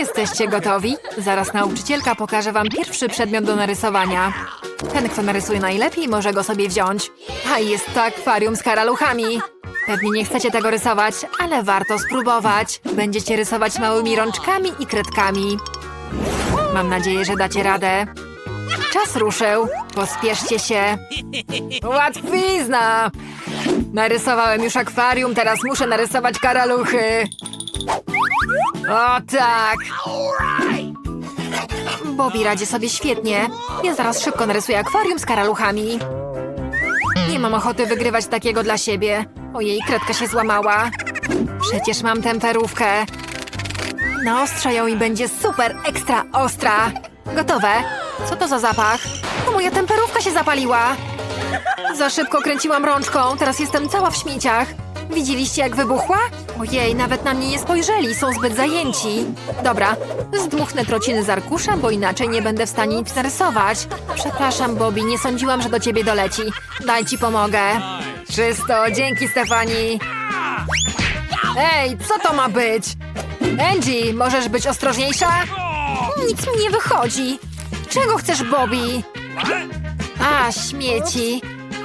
Jesteście gotowi? Zaraz nauczycielka pokaże wam pierwszy przedmiot do narysowania. Ten, kto narysuje najlepiej, może go sobie wziąć. A jest to akwarium z karaluchami. Pewnie nie chcecie tego rysować, ale warto spróbować. Będziecie rysować małymi rączkami i kredkami. Mam nadzieję, że dacie radę. Czas ruszył. Pospieszcie się. Łatwizna! Narysowałem już akwarium, teraz muszę narysować karaluchy. O tak! Bobby radzi sobie świetnie. Ja zaraz szybko narysuję akwarium z karaluchami. Nie mam ochoty wygrywać takiego dla siebie. Ojej, kredka się złamała. Przecież mam temperówkę. Naostrzę ją i będzie super ekstra ostra. Gotowe. Co to za zapach? To moja temperówka się zapaliła. Za szybko kręciłam rączką, teraz jestem cała w śmieciach. Widzieliście, jak wybuchła? Ojej, nawet na mnie nie spojrzeli, są zbyt zajęci. Dobra, zdmuchnę trociny z arkusza, bo inaczej nie będę w stanie nic narysować. Przepraszam, Bobby, nie sądziłam, że do ciebie doleci. Daj ci pomogę. Czysto, dzięki, Stefani. Ej, co to ma być? Angie, możesz być ostrożniejsza? Nic mi nie wychodzi. Czego chcesz, Bobby? A, śmieci.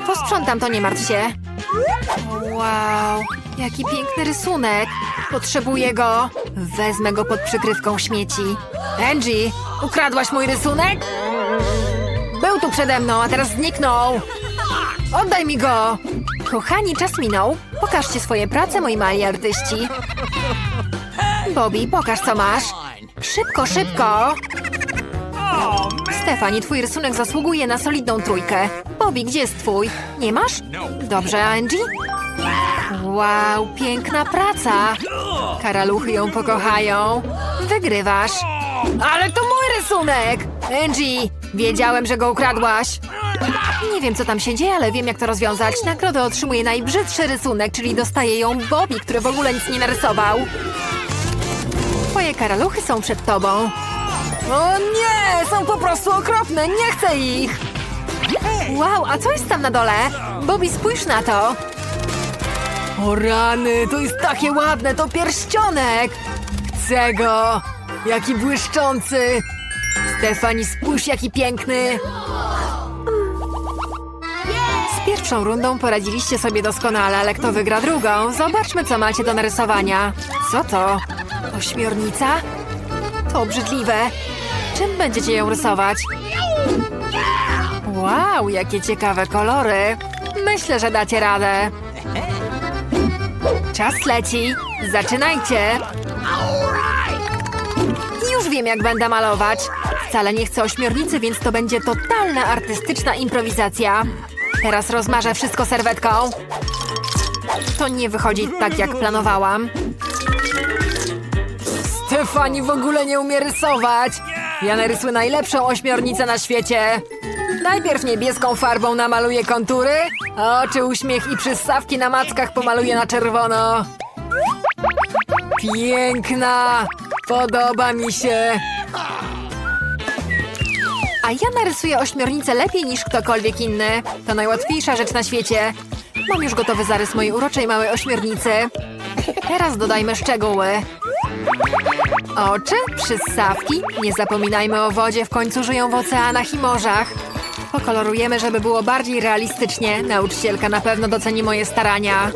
Posprzątam to, nie martw się. Wow, jaki piękny rysunek. Potrzebuję go. Wezmę go pod przykrywką śmieci. Angie, ukradłaś mój rysunek? Był tu przede mną, a teraz zniknął. Oddaj mi go. Kochani, czas minął. Pokażcie swoje prace, moi mali artyści. Bobby, pokaż co masz. Szybko, szybko. Stefani, twój rysunek zasługuje na solidną trójkę. Bobby, gdzie jest twój? Nie masz? Dobrze, Angie? Wow, piękna praca. Karaluchy ją pokochają. Wygrywasz. Ale to mój rysunek! Angie, wiedziałem, że go ukradłaś. Nie wiem, co tam się dzieje, ale wiem, jak to rozwiązać. Nagrodę otrzymuje najbrzydszy rysunek, czyli dostaje ją Bobby, który w ogóle nic nie narysował. Twoje karaluchy są przed tobą. O nie! Są po prostu okropne! Nie chcę ich! Wow, a co jest tam na dole? Bobby, spójrz na to! O rany, to jest takie ładne, to pierścionek! Chcę go! Jaki błyszczący! Stefani, spójrz jaki piękny! Z pierwszą rundą poradziliście sobie doskonale, ale kto wygra drugą? Zobaczmy, co macie do narysowania. Co to? Ośmiornica? To obrzydliwe. Czym będziecie ją rysować? Wow, jakie ciekawe kolory. Myślę, że dacie radę. Czas leci. Zaczynajcie. Już wiem, jak będę malować. Wcale nie chcę ośmiornicy, więc to będzie totalna artystyczna improwizacja. Teraz rozmarzę wszystko serwetką. To nie wychodzi tak, jak planowałam. Stefani w ogóle nie umie rysować. Ja narysuję najlepszą ośmiornicę na świecie. Najpierw niebieską farbą namaluję kontury, a oczy, uśmiech i przystawki na mackach pomaluję na czerwono. Piękna! Podoba mi się! A ja narysuję ośmiornicę lepiej niż ktokolwiek inny. To najłatwiejsza rzecz na świecie. Mam już gotowy zarys mojej uroczej małej ośmiornicy. Teraz dodajmy szczegóły. Oczy, przystawki. Nie zapominajmy o wodzie, w końcu żyją w oceanach i morzach. Pokolorujemy, żeby było bardziej realistycznie. Nauczycielka na pewno doceni moje starania.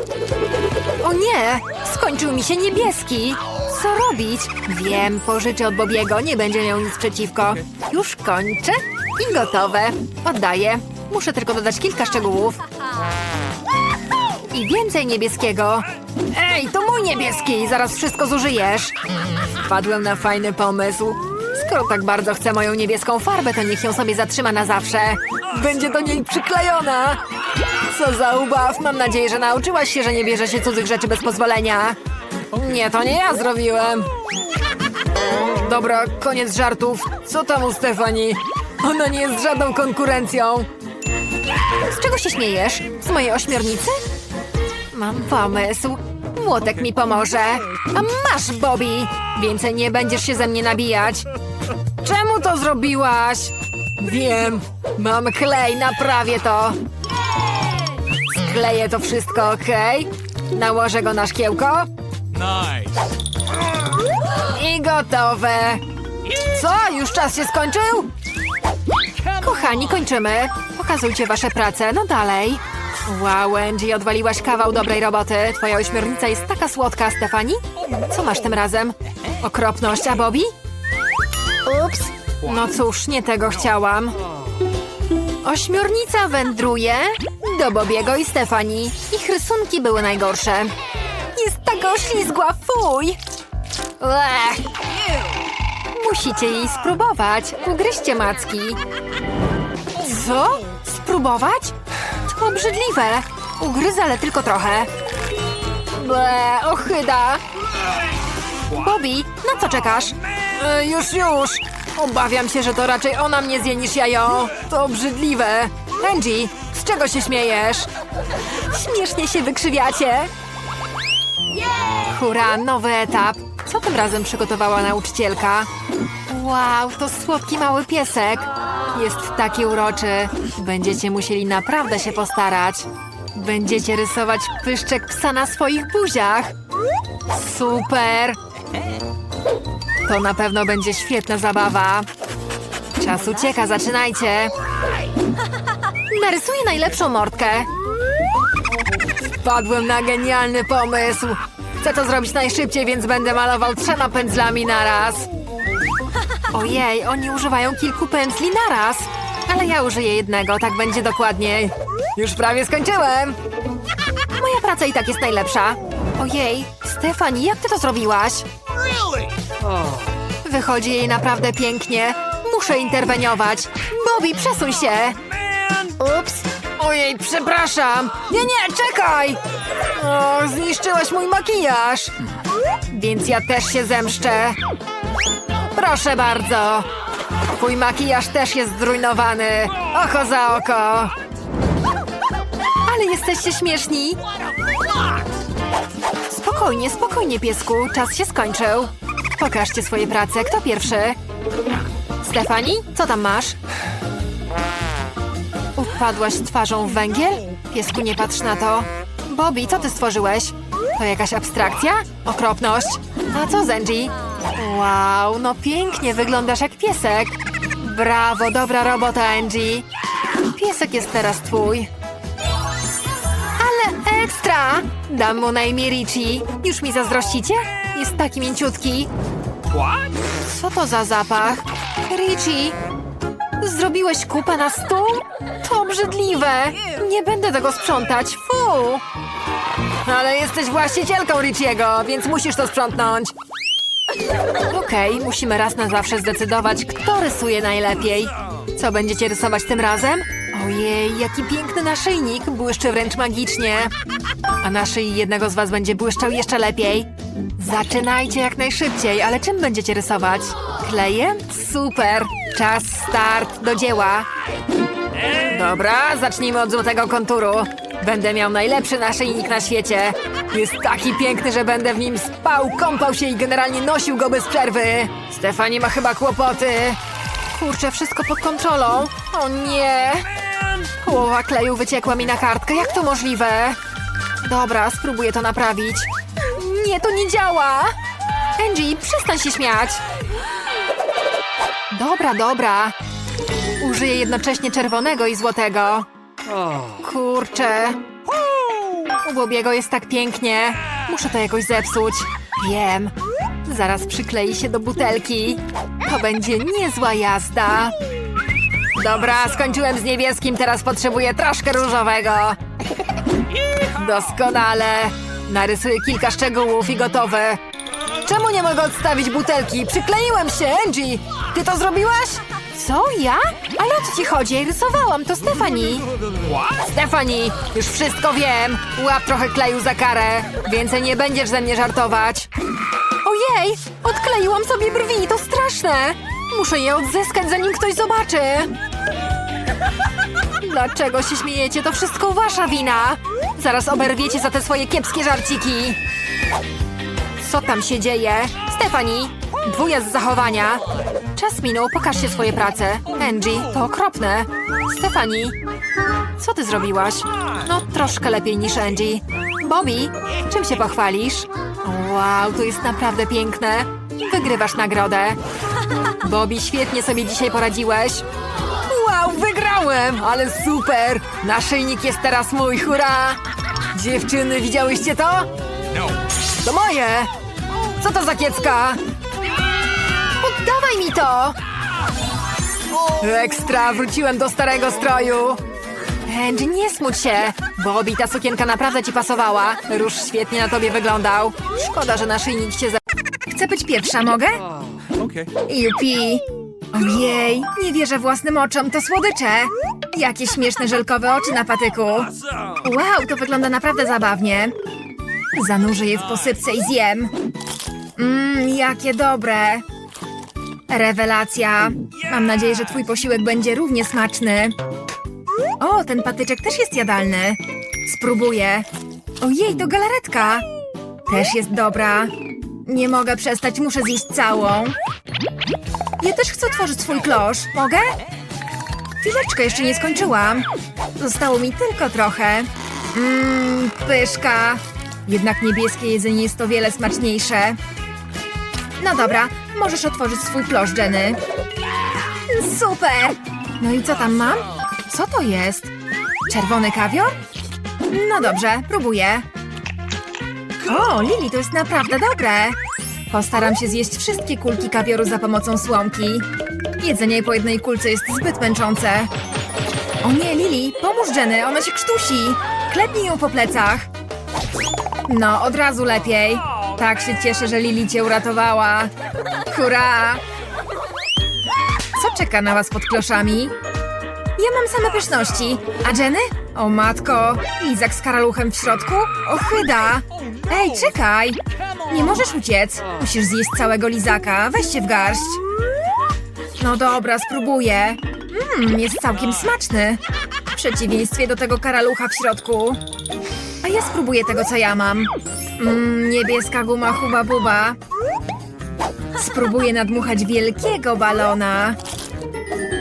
O nie! Skończył mi się niebieski! Co robić? Wiem, pożyczę od Bobiego, nie będzie miał nic przeciwko. Już kończę i gotowe. Oddaję. Muszę tylko dodać kilka szczegółów. I więcej niebieskiego. Ej, to mój niebieski! Zaraz wszystko zużyjesz. Wpadłem na fajny pomysł. Skoro tak bardzo chce moją niebieską farbę, to niech ją sobie zatrzyma na zawsze. Będzie do niej przyklejona. Co za ubaw. Mam nadzieję, że nauczyłaś się, że nie bierze się cudzych rzeczy bez pozwolenia. Nie, to nie ja zrobiłem. Dobra, koniec żartów. Co tam u Stefani? Ona nie jest żadną konkurencją. Z czego się śmiejesz? Z mojej ośmiornicy? Mam pomysł. Młotek mi pomoże. A masz, Bobby! Więcej nie będziesz się ze mnie nabijać. Czemu to zrobiłaś? Wiem. Mam klej, naprawię to. Skleję to wszystko, okej? Nałożę go na szkiełko. Nice. I gotowe. Co? Już czas się skończył? Kochani, kończymy. Pokazujcie wasze prace. No dalej. Wow, Angie, odwaliłaś kawał dobrej roboty. Twoja ośmiornica jest taka słodka, Stefani. Co masz tym razem? Okropność, a Bobby? Ups. No cóż, nie tego chciałam. Ośmiornica wędruje do Bobiego i Stefani. Ich rysunki były najgorsze. Jest taka oślizgła, fuj! Ech. Musicie jej spróbować. Ugryźcie macki. Co? Spróbować? To obrzydliwe. Ugryzę, ale tylko trochę. Ble, ochyda. Bobby, na co czekasz? E, już, już. Obawiam się, że to raczej ona mnie zje niż ja ją. To obrzydliwe. Angie, z czego się śmiejesz? Śmiesznie się wykrzywiacie. Hurra, nowy etap. Co tym razem przygotowała nauczycielka? Wow, to słodki mały piesek. Jest taki uroczy. Będziecie musieli naprawdę się postarać. Będziecie rysować pyszczek psa na swoich buziach. Super! To na pewno będzie świetna zabawa. Czas ucieka, zaczynajcie. Narysuję najlepszą mordkę. Wpadłem na genialny pomysł. Chcę to zrobić najszybciej, więc będę malował trzema pędzlami naraz. Ojej, oni używają kilku pędzli naraz. Ale ja użyję jednego, tak będzie dokładniej. Już prawie skończyłem. Moja praca i tak jest najlepsza. Ojej, Stefani, jak ty to zrobiłaś? Wychodzi jej naprawdę pięknie. Muszę interweniować. Bobby, przesuń się. Ups. Ojej, przepraszam. Nie, nie, czekaj. O, zniszczyłaś mój makijaż. Więc ja też się zemszczę. Proszę bardzo. Twój makijaż też jest zrujnowany. Oko za oko. Ale jesteście śmieszni. Spokojnie, spokojnie, piesku. Czas się skończył. Pokażcie swoje prace. Kto pierwszy? Stefani, co tam masz? Upadłaś twarzą w węgiel? Piesku, nie patrz na to. Bobby, co ty stworzyłeś? To jakaś abstrakcja? Okropność. A co z Angie? Wow, no pięknie wyglądasz jak piesek. Brawo, dobra robota, Angie. Piesek jest teraz twój. Ale ekstra! Dam mu na imię Richie. Już mi zazdrościcie? Jest taki mięciutki. Co to za zapach? Richie, zrobiłeś kupę na stół? To obrzydliwe. Nie będę tego sprzątać. Fu! Ale jesteś właścicielką Richiego, więc musisz to sprzątnąć. Okej, musimy raz na zawsze zdecydować, kto rysuje najlepiej. Co będziecie rysować tym razem? Ojej, jaki piękny naszyjnik, błyszczy wręcz magicznie. A na szyi jednego z was będzie błyszczał jeszcze lepiej. Zaczynajcie jak najszybciej, ale czym będziecie rysować? Klejem? Super! Czas start do dzieła. Dobra, zacznijmy od złotego konturu. Będę miał najlepszy naszyjnik na świecie. Jest taki piękny, że będę w nim spał, kąpał się i generalnie nosił go bez przerwy. Stefanie ma chyba kłopoty. Kurczę, wszystko pod kontrolą. O nie! Połowa kleju wyciekła mi na kartkę. Jak to możliwe? Dobra, spróbuję to naprawić. Nie, to nie działa! Angie, przestań się śmiać. Dobra, dobra. Użyję jednocześnie czerwonego i złotego. Kurczę. U Bobiego jest tak pięknie. Muszę to jakoś zepsuć. Wiem. Zaraz przyklei się do butelki. To będzie niezła jazda. Dobra, skończyłem z niebieskim, teraz potrzebuję troszkę różowego. Doskonale. Narysuję kilka szczegółów i gotowe. Czemu nie mogę odstawić butelki? Przykleiłem się, Angie! Ty to zrobiłaś? Co? Ja? Ale o co ci chodzi? Rysowałam, to Stefani. Stefani, już wszystko wiem. Łap trochę kleju za karę. Więcej nie będziesz ze mnie żartować. Ojej, odkleiłam sobie brwi, to straszne. Muszę je odzyskać, zanim ktoś zobaczy. Dlaczego się śmiejecie? To wszystko wasza wina. Zaraz oberwiecie za te swoje kiepskie żarciki. Co tam się dzieje? Stefani, dwuja z zachowania. Czas minął, pokażcie swoje prace. Angie, to okropne. Stefani, co ty zrobiłaś? No, troszkę lepiej niż Angie. Bobby, czym się pochwalisz? Wow, to jest naprawdę piękne. Wygrywasz nagrodę. Bobby, świetnie sobie dzisiaj poradziłeś. Wow, wygrałem! Ale super! Naszyjnik jest teraz mój, hurra! Dziewczyny, widziałyście to? To moje! Co to za kiecka? Mi to! Ekstra, wróciłem do starego stroju. Angie, nie smuć się. Bobby, ta sukienka naprawdę ci pasowała. Róż świetnie na tobie wyglądał. Szkoda, że naszyjnik się za... Chcę być pierwsza, mogę? Jupi! Ojej, nie wierzę własnym oczom, to słodycze! Jakie śmieszne żelkowe oczy na patyku! Wow, to wygląda naprawdę zabawnie. Zanurzę je w posypce i zjem. Mmm, jakie dobre! Rewelacja! Mam nadzieję, że twój posiłek będzie równie smaczny. O, ten patyczek też jest jadalny. Spróbuję. Ojej, to galaretka! Też jest dobra. Nie mogę przestać, muszę zjeść całą. Ja też chcę otworzyć swój klosz. Mogę? Chwileczkę, jeszcze nie skończyłam. Zostało mi tylko trochę. Mmm, pyszka. Jednak niebieskie jedzenie jest o wiele smaczniejsze. No dobra, możesz otworzyć swój klosz, Jenny. Super! No i co tam mam? Co to jest? Czerwony kawior? No dobrze, próbuję. O, Lili, to jest naprawdę dobre. Postaram się zjeść wszystkie kulki kawioru za pomocą słomki. Jedzenie po jednej kulce jest zbyt męczące. O nie, Lili, pomóż Jenny, ona się krztusi. Klepnij ją po plecach. No, od razu lepiej. Tak się cieszę, że Lili cię uratowała. Hurra! Co czeka na was pod kloszami? Ja mam same pyszności. A Jenny? O matko, lizak z karaluchem w środku? Ochyda! Ej, czekaj! Nie możesz uciec. Musisz zjeść całego lizaka. Weź się w garść. No dobra, spróbuję. Mmm, jest całkiem smaczny. W przeciwieństwie do tego karalucha w środku. A ja spróbuję tego, co ja mam. Mmm, niebieska guma huba buba. Spróbuję nadmuchać wielkiego balona.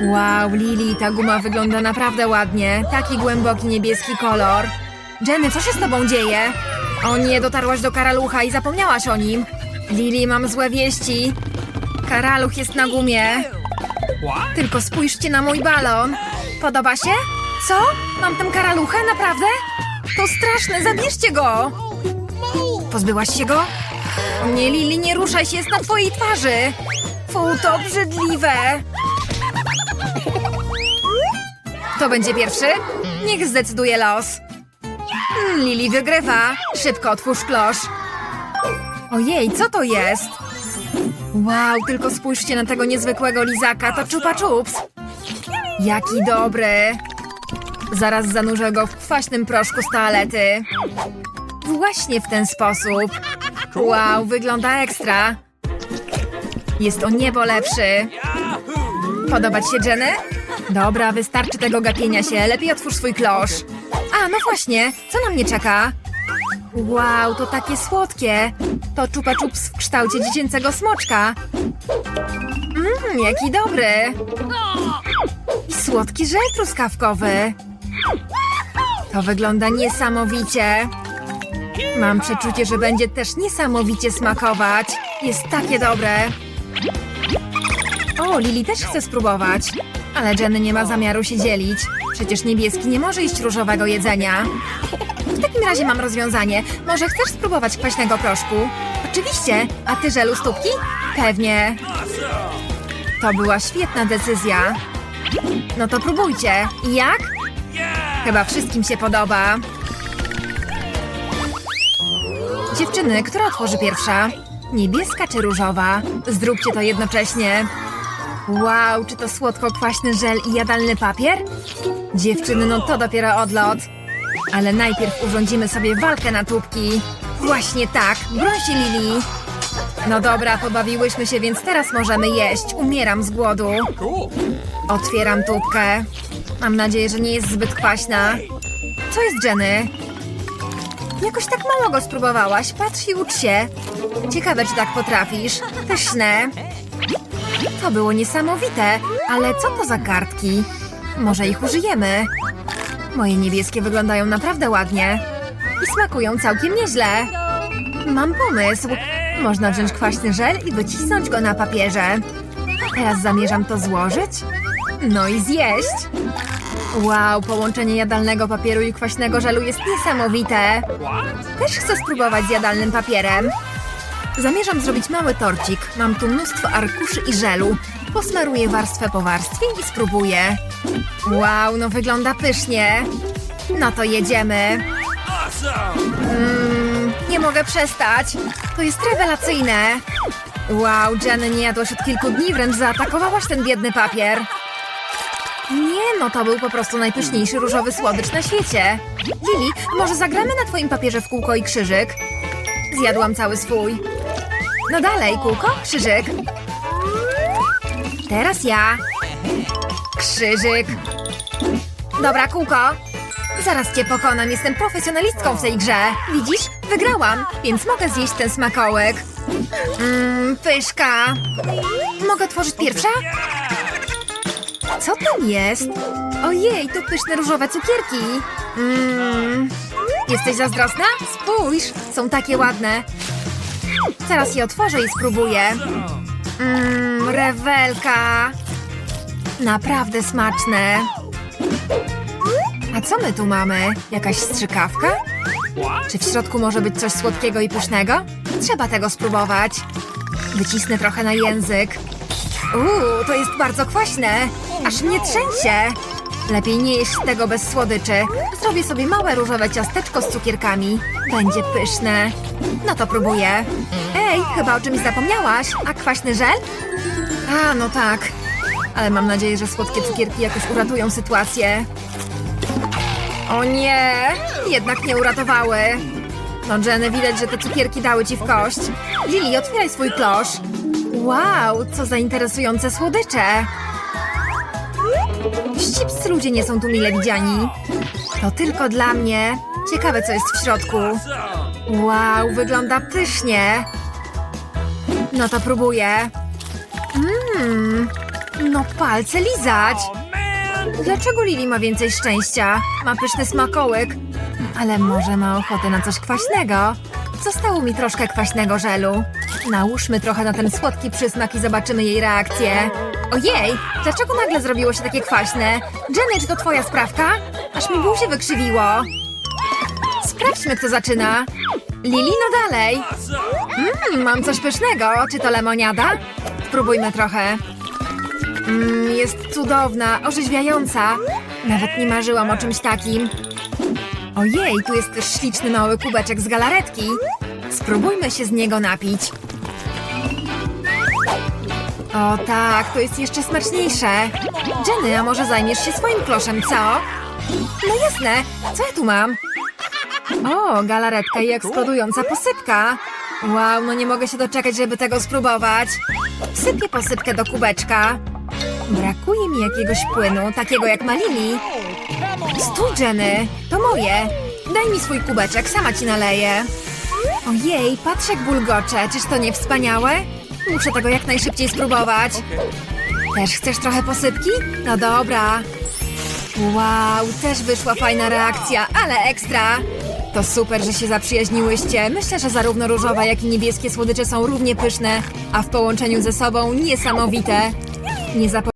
Wow, Lili, ta guma wygląda naprawdę ładnie. Taki głęboki niebieski kolor. Jenny, co się z tobą dzieje? O nie, dotarłaś do karalucha i zapomniałaś o nim. Lili, mam złe wieści. Karaluch jest na gumie. Tylko spójrzcie na mój balon. Podoba się? Co? Mam tam karalucha? Naprawdę? To straszne, zabierzcie go! Pozbyłaś się go? Nie, Lili, nie ruszaj się, jest na twojej twarzy! Fu, to obrzydliwe! Kto będzie pierwszy? Niech zdecyduje los. Mm, Lili wygrywa. Szybko otwórz klosz. Ojej, co to jest? Wow, tylko spójrzcie na tego niezwykłego lizaka, to czupa czups. Jaki dobry. Zaraz zanurzę go w kwaśnym proszku z toalety. Właśnie w ten sposób. Wow, wygląda ekstra. Jest o niebo lepszy. Podoba ci się, Jenny? Dobra, wystarczy tego gapienia się. Lepiej otwórz swój klosz. A, no właśnie. Co na mnie czeka? Wow, to takie słodkie. To czupa czups w kształcie dziecięcego smoczka. Mmm, jaki dobry. I słodki żel truskawkowy. To wygląda niesamowicie. Mam przeczucie, że będzie też niesamowicie smakować. Jest takie dobre. O, Lili też chce spróbować. Ale Jenny nie ma zamiaru się dzielić. Przecież niebieski nie może jeść różowego jedzenia. W takim razie mam rozwiązanie. Może chcesz spróbować kwaśnego proszku? Oczywiście. A ty żelu stópki? Pewnie. To była świetna decyzja. No to próbujcie. I jak? Chyba wszystkim się podoba. Dziewczyny, która otworzy pierwsza? Niebieska czy różowa? Zróbcie to jednocześnie. Wow, czy to słodko-kwaśny żel i jadalny papier? Dziewczyny, no to dopiero odlot. Ale najpierw urządzimy sobie walkę na tubki. Właśnie tak, broń się Lili. No dobra, pobawiłyśmy się, więc teraz możemy jeść. Umieram z głodu. Otwieram tubkę. Mam nadzieję, że nie jest zbyt kwaśna. Co jest Jenny? Jakoś tak mało go spróbowałaś. Patrz i ucz się. Ciekawe, czy tak potrafisz. Pyszne. To było niesamowite. Ale co to za kartki? Może ich użyjemy? Moje niebieskie wyglądają naprawdę ładnie. I smakują całkiem nieźle. Mam pomysł. Można wziąć kwaśny żel i wycisnąć go na papierze. Teraz zamierzam to złożyć. No i zjeść. Wow, połączenie jadalnego papieru i kwaśnego żelu jest niesamowite. Też chcę spróbować z jadalnym papierem. Zamierzam zrobić mały torcik. Mam tu mnóstwo arkuszy i żelu. Posmaruję warstwę po warstwie i spróbuję. Wow, no wygląda pysznie. No to jedziemy. Mmm, nie mogę przestać. To jest rewelacyjne. Wow, Jenny, nie jadłaś od kilku dni, wręcz zaatakowałaś ten biedny papier. Nie, no to był po prostu najpyszniejszy różowy słodycz na świecie. Lili, może zagramy na twoim papierze w kółko i krzyżyk? Zjadłam cały swój. No dalej, kółko, krzyżyk. Teraz ja. Krzyżyk. Dobra, kółko. Zaraz cię pokonam, jestem profesjonalistką w tej grze. Widzisz? Wygrałam, więc mogę zjeść ten smakołek. Mmm, pyszka. Mogę otworzyć pierwsza? Co tam jest? Ojej, to pyszne różowe cukierki. Mmm. Jesteś zazdrosna? Spójrz, są takie ładne. Teraz je otworzę i spróbuję. Mmm, rewelka. Naprawdę smaczne. A co my tu mamy? Jakaś strzykawka? Czy w środku może być coś słodkiego i pysznego? Trzeba tego spróbować. Wycisnę trochę na język. Uuu, to jest bardzo kwaśne. Aż mnie trzęsie. Lepiej nie jeść tego bez słodyczy. Zrobię sobie małe różowe ciasteczko z cukierkami. Będzie pyszne. No to próbuję. Ej, chyba o czymś zapomniałaś. A kwaśny żel? A, no tak. Ale mam nadzieję, że słodkie cukierki jakoś uratują sytuację. O nie! Jednak nie uratowały. No Jenny, widać, że te cukierki dały ci w kość. Lili, otwieraj swój klosz. Wow, co za interesujące słodycze. Ścipscy ludzie nie są tu mile widziani. To tylko dla mnie. Ciekawe, co jest w środku. Wow, wygląda pysznie. No to próbuję. Mmm, no palce lizać. Dlaczego Lili ma więcej szczęścia? Ma pyszny smakołyk. Ale może ma ochotę na coś kwaśnego? Zostało mi troszkę kwaśnego żelu. Nałóżmy trochę na ten słodki przysmak i zobaczymy jej reakcję. Ojej, dlaczego nagle zrobiło się takie kwaśne? Jenny, czy to twoja sprawka? Aż mi buzię wykrzywiło. Sprawdźmy, kto zaczyna. Lili, no dalej. Mmm, mam coś pysznego. Czy to lemoniada? Spróbujmy trochę. Mmm, jest cudowna, orzeźwiająca. Nawet nie marzyłam o czymś takim. Ojej, tu jest też śliczny mały kubeczek z galaretki. Spróbujmy się z niego napić. O tak, to jest jeszcze smaczniejsze. Jenny, a może zajmiesz się swoim kloszem, co? No jasne, co ja tu mam? O, galaretka i eksplodująca posypka. Wow, no nie mogę się doczekać, żeby tego spróbować. Sypię posypkę do kubeczka. Brakuje mi jakiegoś płynu, takiego jak malini. Stój, Jenny, to moje. Daj mi swój kubeczek, sama ci naleję. Ojej, patrz jak bulgocze, czyż to nie wspaniałe? Muszę tego jak najszybciej spróbować. Też chcesz trochę posypki? No dobra. Wow, też wyszła fajna reakcja, ale ekstra. To super, że się zaprzyjaźniłyście. Myślę, że zarówno różowe, jak i niebieskie słodycze są równie pyszne, a w połączeniu ze sobą niesamowite. Nie zapo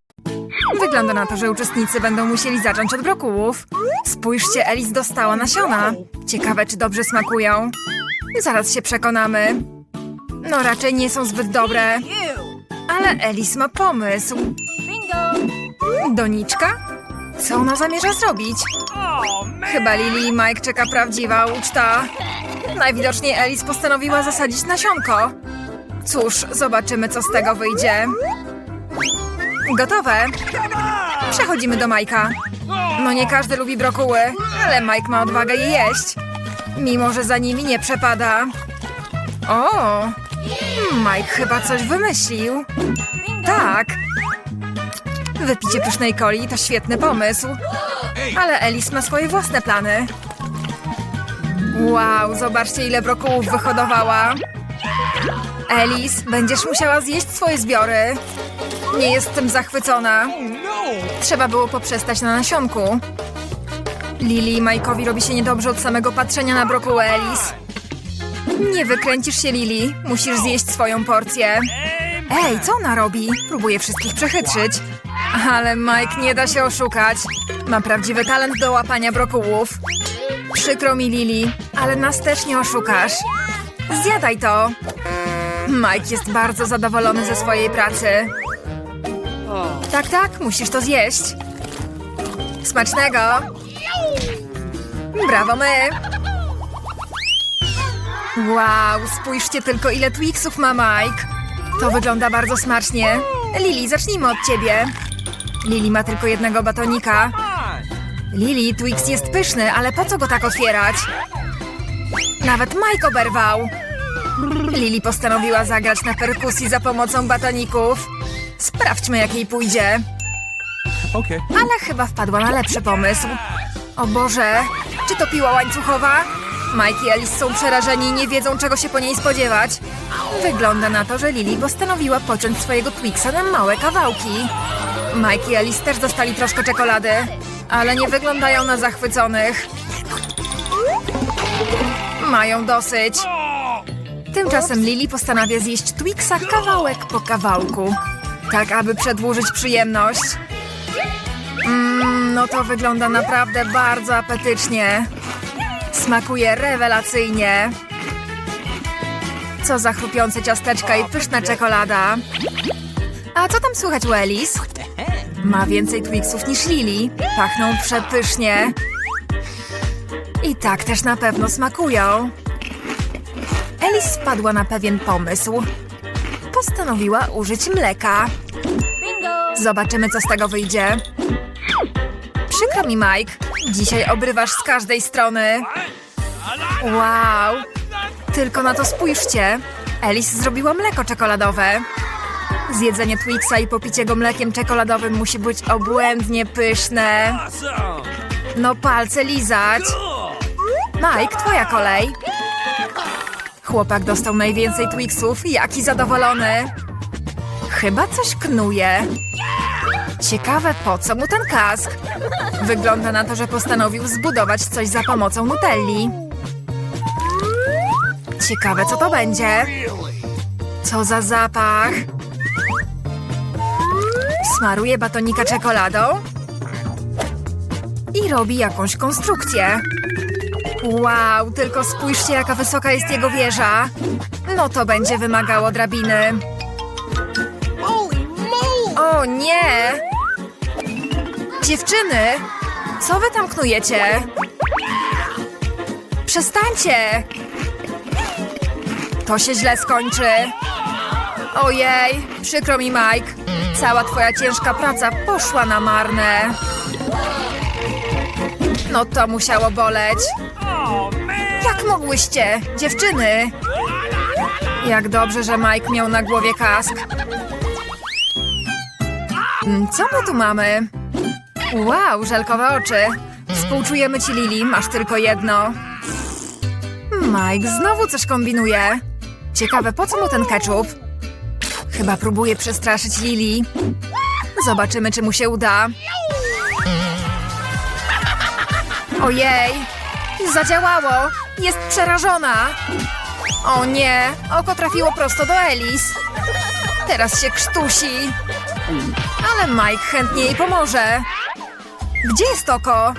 Wygląda na to, że uczestnicy będą musieli zacząć od brokułów. Spójrzcie, Elis dostała nasiona. Ciekawe, czy dobrze smakują. Zaraz się przekonamy. No raczej nie są zbyt dobre. Ale Elis ma pomysł. Doniczka? Co ona zamierza zrobić? Chyba Lili i Mike czeka prawdziwa uczta. Najwidoczniej Elis postanowiła zasadzić nasionko. Cóż, zobaczymy, co z tego wyjdzie. Gotowe. Przechodzimy do Majka. No nie każdy lubi brokuły, ale Mike ma odwagę je jeść. Mimo, że za nimi nie przepada. O! Mike chyba coś wymyślił. Tak. Wypicie pysznej coli to świetny pomysł. Ale Elis ma swoje własne plany. Wow, zobaczcie ile brokułów wyhodowała. Elis, będziesz musiała zjeść swoje zbiory. Nie jestem zachwycona. Trzeba było poprzestać na nasionku. Lili i Majkowi robi się niedobrze od samego patrzenia na brokuły Elis. Nie wykręcisz się, Lili. Musisz zjeść swoją porcję. Ej, co ona robi? Próbuje wszystkich przechytrzyć. Ale Mike nie da się oszukać. Ma prawdziwy talent do łapania brokułów. Przykro mi, Lili, ale nas też nie oszukasz. Zjadaj to. Mike jest bardzo zadowolony ze swojej pracy. Tak, tak, musisz to zjeść. Smacznego! Brawo my! Wow, spójrzcie tylko ile Twixów ma Mike. To wygląda bardzo smacznie. Lili, zacznijmy od ciebie. Lili ma tylko jednego batonika. Lili, Twix jest pyszny, ale po co go tak otwierać? Nawet Mike oberwał. Lili postanowiła zagrać na perkusji za pomocą batoników. Sprawdźmy, jak jej pójdzie. Okay. Ale chyba wpadła na lepszy pomysł. O Boże, czy to piła łańcuchowa? Mike i Alice są przerażeni i nie wiedzą, czego się po niej spodziewać. Wygląda na to, że Lily postanowiła pociąć swojego Twixa na małe kawałki. Mike i Alice też dostali troszkę czekolady, ale nie wyglądają na zachwyconych. Mają dosyć. Tymczasem Lily postanawia zjeść Twixa kawałek po kawałku, tak aby przedłużyć przyjemność. Mmm, no to wygląda naprawdę bardzo apetycznie. Smakuje rewelacyjnie. Co za chrupiące ciasteczka i pyszna czekolada. A co tam słychać u Alice? Ma więcej Twixów niż Lili. Pachną przepysznie. I tak też na pewno smakują. Alice wpadła na pewien pomysł. Postanowiła użyć mleka. Zobaczymy, co z tego wyjdzie. Przykro mi, Mike. Dzisiaj obrywasz z każdej strony. Wow! Tylko na to spójrzcie. Alice zrobiła mleko czekoladowe. Zjedzenie Twixa i popicie go mlekiem czekoladowym musi być obłędnie pyszne. No palce lizać. Mike, twoja kolej. Chłopak dostał najwięcej Twixów. Jaki zadowolony. Chyba coś knuje. Ciekawe, po co mu ten kask? Wygląda na to, że postanowił zbudować coś za pomocą Nutelli. Ciekawe, co to będzie. Co za zapach. Smaruje batonika czekoladą i robi jakąś konstrukcję. Wow, tylko spójrzcie, jaka wysoka jest jego wieża. No to będzie wymagało drabiny. O nie! Dziewczyny, co wy tam knujecie? Przestańcie! To się źle skończy. Ojej, przykro mi, Mike. Cała twoja ciężka praca poszła na marne. No to musiało boleć. Jak mogłyście, dziewczyny? Jak dobrze, że Mike miał na głowie kask. Mm, Co my tu mamy? Wow, żelkowe oczy. Współczujemy ci, Lili, masz tylko jedno. Mike znowu coś kombinuje. Ciekawe, po co mu ten ketchup? Chyba próbuje przestraszyć Lili. Zobaczymy, czy mu się uda. Ojej! Zadziałało! Jest przerażona! O nie! Oko trafiło prosto do Elis. Teraz się krztusi. Ale Mike chętnie jej pomoże. Gdzie jest oko?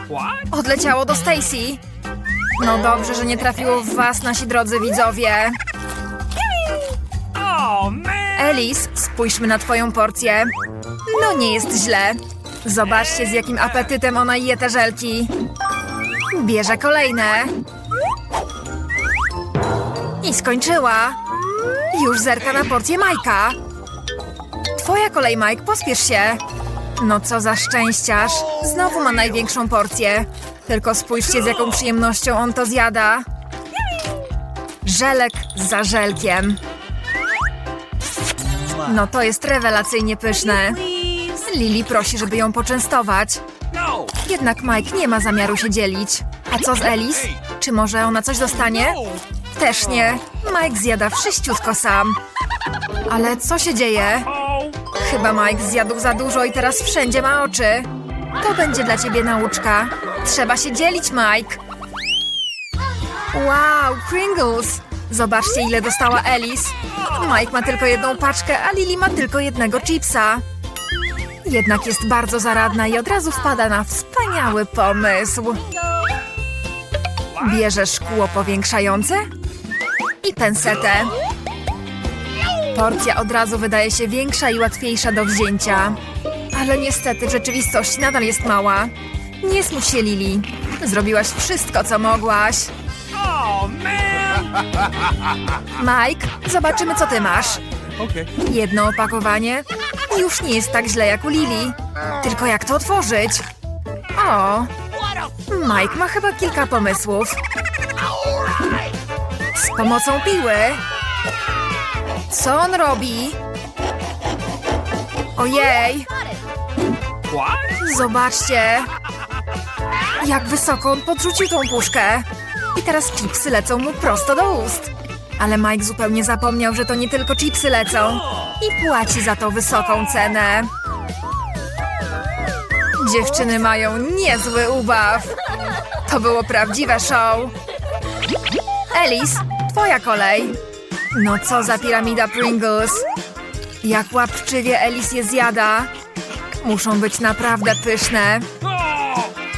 Odleciało do Stacy. No dobrze, że nie trafiło w was, nasi drodzy widzowie. Oh. Elis, spójrzmy na twoją porcję. No nie jest źle. Zobaczcie, z jakim apetytem ona je te żelki. Bierze kolejne. I skończyła. Już zerka na porcję Majka. Twoja kolej, Mike, pospiesz się. No co za szczęściarz. Znowu ma największą porcję. Tylko spójrzcie, z jaką przyjemnością on to zjada. Żelek za żelkiem. No to jest rewelacyjnie pyszne. Lili prosi, żeby ją poczęstować. Jednak Mike nie ma zamiaru się dzielić. A co z Alice? Czy może ona coś dostanie? Też nie. Mike zjada wszyściutko sam. Ale co się dzieje? Chyba Mike zjadł za dużo i teraz wszędzie ma oczy. To będzie dla ciebie nauczka. Trzeba się dzielić, Mike. Wow, Pringles! Zobaczcie, ile dostała Alice. Mike ma tylko jedną paczkę, a Lily ma tylko jednego chipsa. Jednak jest bardzo zaradna i od razu wpada na wspaniały pomysł. Bierze szkło powiększające i pensetę. Porcja od razu wydaje się większa i łatwiejsza do wzięcia. Ale niestety w rzeczywistości nadal jest mała. Nie smuć się, Lili. Zrobiłaś wszystko, co mogłaś. Man! Mike, zobaczymy, co ty masz. Jedno opakowanie już nie jest tak źle jak u Lili. Tylko jak to otworzyć? O, Mike ma chyba kilka pomysłów. Z pomocą piły. Co on robi? Ojej, zobaczcie. Jak wysoko on podrzucił tą puszkę. I teraz chipsy lecą mu prosto do ust. Ale Mike zupełnie zapomniał, że to nie tylko chipsy lecą. I płaci za to wysoką cenę. Dziewczyny mają niezły ubaw. To było prawdziwe show. Alice, twoja kolej. No co za piramida Pringles. Jak łapczywie Alice je zjada. Muszą być naprawdę pyszne.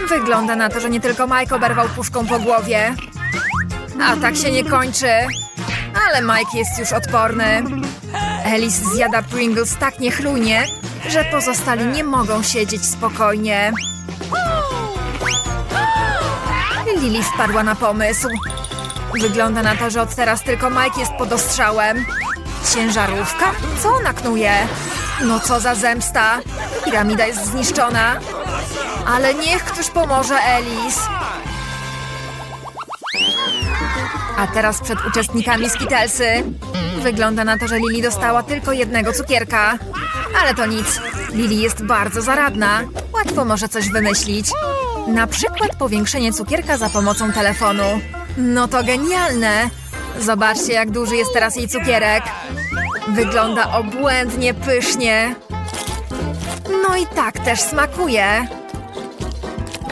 Wygląda na to, że nie tylko Mike oberwał puszką po głowie. A tak się nie kończy. Ale Mike jest już odporny. Alice zjada Pringles tak niechlujnie, że pozostali nie mogą siedzieć spokojnie. Lily wpadła na pomysł. Wygląda na to, że od teraz tylko Mike jest pod ostrzałem. Ciężarówka? Co ona knuje? No co za zemsta. Piramida jest zniszczona. Ale niech ktoś pomoże Alice. A teraz przed uczestnikami Skittlesy. Wygląda na to, że Lily dostała tylko jednego cukierka. Ale to nic. Lily jest bardzo zaradna. Łatwo może coś wymyślić. Na przykład powiększenie cukierka za pomocą telefonu. No to genialne. Zobaczcie, jak duży jest teraz jej cukierek. Wygląda obłędnie pysznie. No i tak też smakuje.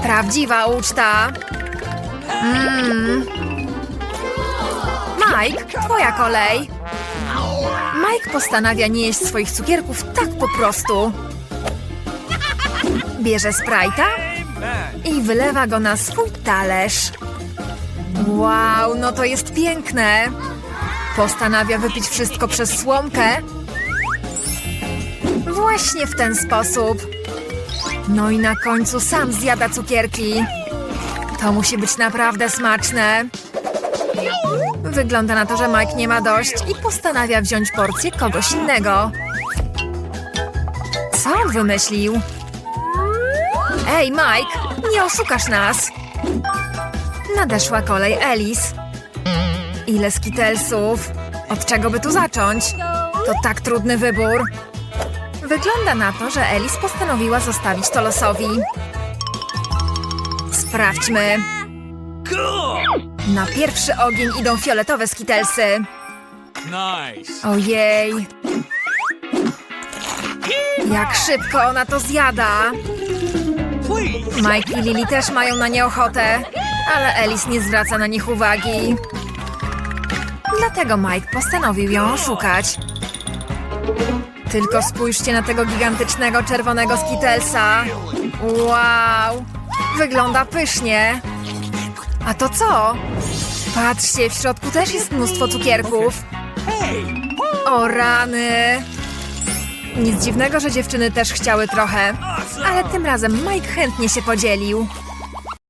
Prawdziwa uczta. Mmm. Mike, twoja kolej. Mike postanawia nie jeść swoich cukierków tak po prostu. Bierze Amen. i wylewa go na swój talerz. Wow, no to jest piękne. Postanawia wypić wszystko przez słomkę. Właśnie w ten sposób. No i na końcu sam zjada cukierki. To musi być naprawdę smaczne. Wygląda na to, że Mike nie ma dość i postanawia wziąć porcję kogoś innego. Co on wymyślił? Ej, Mike, nie oszukasz nas! Nadeszła kolej Alice. Ile skitelsów? Od czego by tu zacząć? To tak trudny wybór. Wygląda na to, że Alice postanowiła zostawić to losowi. Sprawdźmy. Na pierwszy ogień idą fioletowe skitelsy. Ojej. Jak szybko ona to zjada. Mike i Lily też mają na nie ochotę, ale Alice nie zwraca na nich uwagi. Dlatego Mike postanowił ją oszukać. Tylko spójrzcie na tego gigantycznego czerwonego skitelsa. Wow! Wygląda pysznie. A to co? Patrzcie, w środku też jest mnóstwo cukierków. O rany! Nic dziwnego, że dziewczyny też chciały trochę. Ale tym razem Mike chętnie się podzielił.